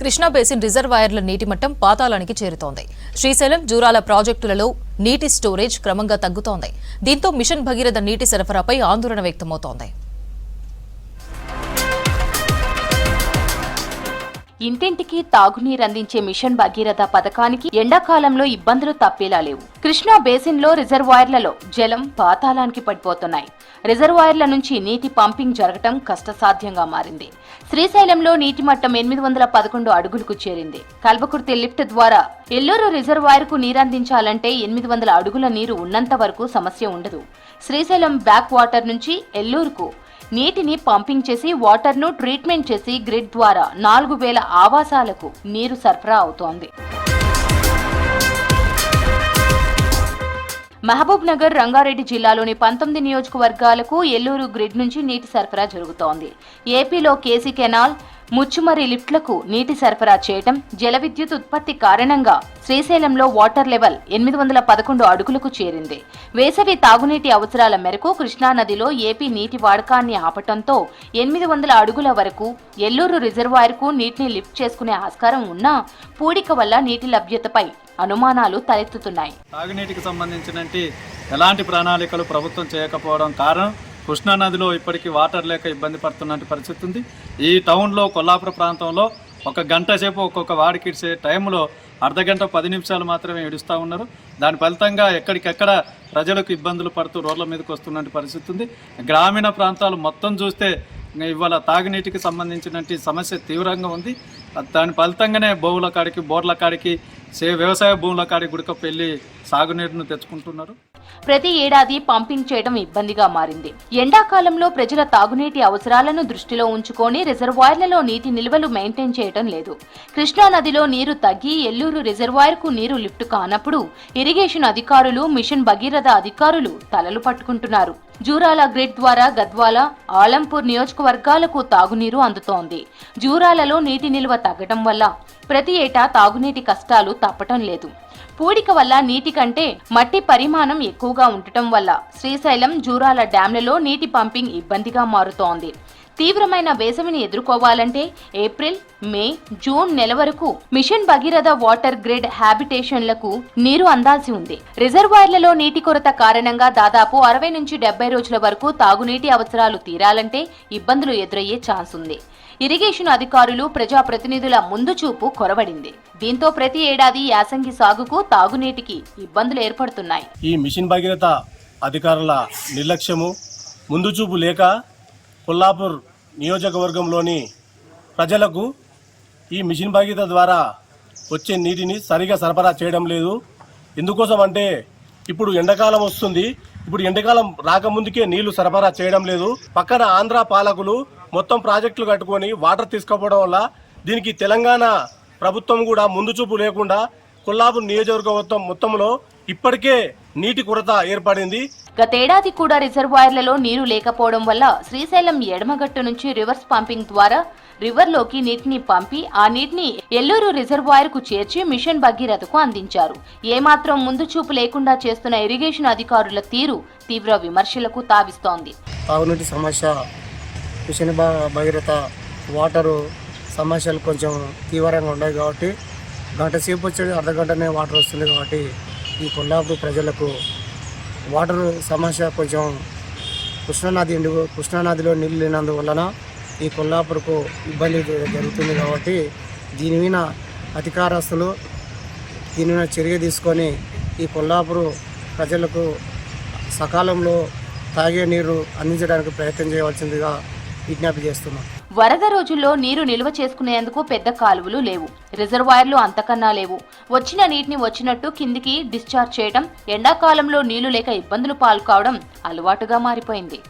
Krishna basin రిజర్వాయర్ల నీటి మట్టం పాతాళానికి చేరుతోంది. శ్రీశైలం జూరాల ప్రాజెక్టులలో నీటి స్టోరేజ్ క్రమంగా తగ్గుతోంది. దీంతో మిషన్ భగీరథ నీటి సరఫరాపై ఆందోళన వ్యక్తమవుతోంది. ఇంటింటికి తాగునీరు అందించే మిషన్ భగీరథ పథకానికి ఎండాకాలంలో ఇబ్బందులు తప్పేలా లేవు. కృష్ణా బేసిన్లో రిజర్వాయర్లలో జలం పాతాళానికి పడిపోతున్నాయి. రిజర్వాయర్ల నుంచి నీటి పంపింగ్ జరగటం కష్టసాధ్యంగా మారింది. శ్రీశైలంలో నీటి మట్టం ఎనిమిది వందల పదకొండు అడుగులకు చేరింది. కల్వకుర్తి లిఫ్ట్ ద్వారా ఎల్లూరు రిజర్వాయర్కు నీరందించాలంటే ఎనిమిది వందల అడుగుల నీరు ఉన్నంత వరకు సమస్య ఉండదు. శ్రీశైలం బ్యాక్ వాటర్ నుంచి ఎల్లూరుకు నీటిని పంపింగ్ చేసి వాటర్ను ట్రీట్మెంట్ చేసి గ్రిడ్ ద్వారా నాలుగు వేల ఆవాసాలకు నీరు సరఫరా అవుతోంది. మహబూబ్ నగర్ రంగారెడ్డి జిల్లాలోని పంతొమ్మిది నియోజకవర్గాలకు ఎల్లూరు గ్రిడ్ నుంచి నీటి సరఫరా జరుగుతోంది. ఏపీలో కేసీ కెనాల్ ముచ్చుమరి లిఫ్ట్లకు నీటి సరఫరా చేయటం జల విద్యుత్ ఉత్పత్తి కారణంగా శ్రీశైలంలో వాటర్ లెవెల్ ఎనిమిది వందల పదకొండు అడుగులకు చేరింది. వేసవి తాగునీటి అవసరాల మేరకు కృష్ణానదిలో ఏపీ నీటి వాడకాన్ని ఆపటంతో ఎనిమిది వందల అడుగుల వరకు ఎల్లూరు రిజర్వాయర్కు నీటిని లిఫ్ట్ చేసుకునే ఆస్కారం ఉన్నా పూడిక వల్ల నీటి లభ్యతపై అనుమానాలు తలెత్తుతున్నాయి. తాగునీటికి సంబంధించిన ఎలాంటి ప్రణాళికలు ప్రభుత్వం చేయకపోవడం కారణం కృష్ణానదిలో ఇప్పటికీ వాటర్ లేక ఇబ్బంది పడుతున్నట్టు పరిస్థితి ఉంది. ఈ టౌన్లో కొల్లాపుర ప్రాంతంలో ఒక గంట సేపు ఒక్కొక్క వాడికి ఇచ్చే టైంలో అర్ధ గంట పది నిమిషాలు మాత్రమే ఇడుస్తూ ఉన్నారు. దాని ఫలితంగా ఎక్కడికెక్కడ ప్రజలకు ఇబ్బందులు పడుతూ రోడ్ల మీదకి వస్తున్నట్టు పరిస్థితి ఉంది. గ్రామీణ ప్రాంతాలు మొత్తం చూస్తే ఇవాళ తాగునీటికి సంబంధించినటువంటి సమస్య తీవ్రంగా ఉంది. దాని ఫలితంగానే బోవుల కాడికి బోర్ల కాడికి సే వ్యవసాయ భూముల కాడికి గుడిక పెళ్ళి సాగునీరును తెచ్చుకుంటున్నారు? ప్రతి ఏడాది పంపింగ్ చేయడం ఇబ్బందిగా మారింది. ఎండాకాలంలో ప్రజల తాగునీటి అవసరాలను దృష్టిలో ఉంచుకొని రిజర్వాయర్లలో నీటి నిల్వలు మెయింటైన్ చేయడం లేదు. కృష్ణా నదిలో నీరు తగ్గి ఎల్లూరు రిజర్వాయర్కు నీరు లిఫ్ట్ కానప్పుడు ఇరిగేషన్ అధికారులు మిషన్ భగీరథ అధికారులు తలలు పట్టుకుంటున్నారు. జూరాల గ్రిడ్ ద్వారా గద్వాల ఆలంపూర్ నియోజకవర్గాలకు తాగునీరు అందుతోంది. జూరాలలో నీటి నిల్వ తగ్గడం వల్ల ప్రతి ఏటా తాగునీటి కష్టాలు తప్పటం లేదు. పూడిక వల్ల నీటి కంటే మట్టి పరిమాణం ఎక్కువగా ఉండటం వల్ల శ్రీశైలం జూరాల డ్యాంలలో నీటి పంపింగ్ ఇబ్బందిగా మారుతోంది. తీవ్రమైన వేసవిని ఎదుర్కోవాలంటే ఏప్రిల్ మే జూన్ నెల వరకు మిషన్ భగీరథ వాటర్ గ్రిడ్ హ్యాబిటేషన్లకు నీరు అందాల్సి ఉంది. రిజర్వాయర్లలో నీటి కొరత కారణంగా దాదాపు అరవై నుంచి డెబ్బై రోజుల వరకు తాగునీటి అవసరాలు తీరాలంటే ఇబ్బందులు ఎదురయ్యే ఛాన్స్ ఉంది. ఇరిగేషన్ అధికారులు ప్రజాప్రతినిధుల ముందు చూపు కొరవడింది. దీంతో ప్రతి ఏడాది యాసంగి సాగుకు తాగునీటికి ఇబ్బందులు ఏర్పడుతున్నాయి. ఈ మిషన్ భగీరథ అధికారుల నిర్లక్ష్యము ముందు చూపు లేక కొల్లాపూర్ నియోజకవర్గంలోని ప్రజలకు ఈ మిషన్ భగీరథ ద్వారా వచ్చే నీటిని సరిగా సరఫరా చేయడం లేదు. ఎందుకోసం అంటే ఇప్పుడు ఎండాకాలం వస్తుంది. ఇప్పుడు ఎండాకాలం రాకముందుకే నీళ్ళు సరఫరా చేయడం లేదు. పక్కన ఆంధ్ర పాలకులు మొత్తం ప్రాజెక్టులు కట్టుకొని వాటర్ తీసుకుపోవడం వల్ల దీనికి తెలంగాణ ప్రభుత్వం కూడా ముందు చూపు లేకుండా కొల్లాపూర్ నియోజకవర్గం మొత్తంలో ఇప్పటికే నీటి కొరత ఏర్పడింది. గతేడాది కూడా రిజర్వాయర్లలో నీరు లేకపోవడం వల్ల శ్రీశైలం ఎడమగట్టు నుంచి రివర్స్ పంపింగ్ ద్వారా రివర్లోకి నీటిని పంపి ఆ నీటిని ఎల్లూరు రిజర్వాయర్కు చేర్చి మిషన్ భగీరథకు అందించారు. ఏమాత్రం ముందు చూపు లేకుండా చేస్తున్న ఇరిగేషన్ అధికారుల తీరు తీవ్ర విమర్శలకు తావిస్తోంది. తాగునీటి సమస్య మిషన్ భగీరథ వాటరు సమస్యలు కొంచెం తీవ్రంగా ఉన్నాయి కాబట్టి గంట సేపు వచ్చేది అర్ధ గంటనే వాటర్ వస్తుంది కాబట్టి ఈ కొల్లాపూర్ ప్రజలకు వాటర్ సమస్య కొంచెం కృష్ణానది ఎండు కృష్ణానదిలో నీళ్ళు లేనందువలన ఈ కొల్లాపూర్కు ఇబ్బంది జరుగుతుంది కాబట్టి దీని మీద అధికారస్తులు దీని మీద చర్య తీసుకొని ఈ కొల్లాపురు ప్రజలకు సకాలంలో తాగే నీరు అందించడానికి ప్రయత్నం చేయవలసిందిగా విజ్ఞప్తి చేస్తున్నాం. వరద రోజుల్లో నీరు నిల్వ చేసుకునేందుకు పెద్ద కాలువలు లేవు. రిజర్వాయర్లు అంతకన్నా లేవు. వచ్చిన నీటిని వచ్చినట్టు కిందికి డిశ్చార్జ్ చేయడం ఎండాకాలంలో నీళ్ళు లేక ఇబ్బందులు పాల్కావడం అలవాటుగా మారిపోయింది.